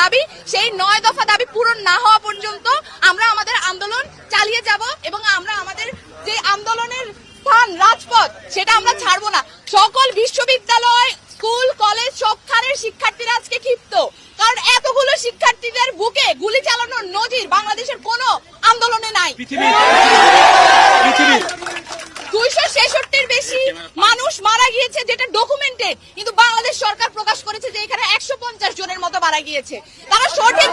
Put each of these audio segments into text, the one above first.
দাবি, সেই নয় দফা দাবি পূরণ না হওয়া পর্যন্ত আমরা আমাদের আন্দোলন চালিয়ে যাব এবং আমরা আমাদের যে আন্দোলনের স্থান, রাজপথ, সেটা আমরা ছাড়বো না। সকল বিশ্ববিদ্যালয়, স্কুল, কলেজ সবখানের শিক্ষার্থীরা আজকে ক্ষিপ্ত। গুলি চালানোর নজির বাংলাদেশের কোন আন্দোলনে নাই। দুইশো ছেষট্টির বেশি মানুষ মারা গিয়েছে যেটা ডকুমেন্টেড কিন্তু বাংলাদেশ সরকার প্রকাশ করেছে যে এখানে একশো পঞ্চাশ জনের মতো মারা গিয়েছে। তারা সঠিক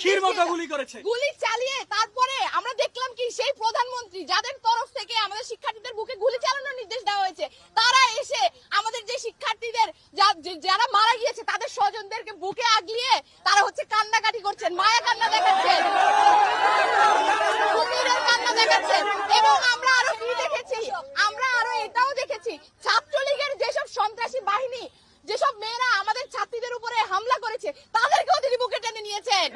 পাখির মতো গুলি করেছে। গুলি চালিয়ে তারপরে আমরা দেখলাম কি সেই প্রধানমন্ত্রী যাদের তরফ থেকে আমাদের শিক্ষার্থীদের বুকে গুলি চালানোর নির্দেশ দেওয়া হয়েছে তারা এসে আমাদের যে শিক্ষার্থীদের যারা মারা গিয়েছে তাদের স্বজনদেরকে বুকে আগলিয়ে তারা হচ্ছে কান্নাকাটি করছেন মায়া কান্না দেখাচ্ছেন। যেসব মেয়েরা আমাদের ছাত্রীদের উপরে হামলা করেছে তাদেরকেও তিনি বুকে টেনে নিয়েছেন।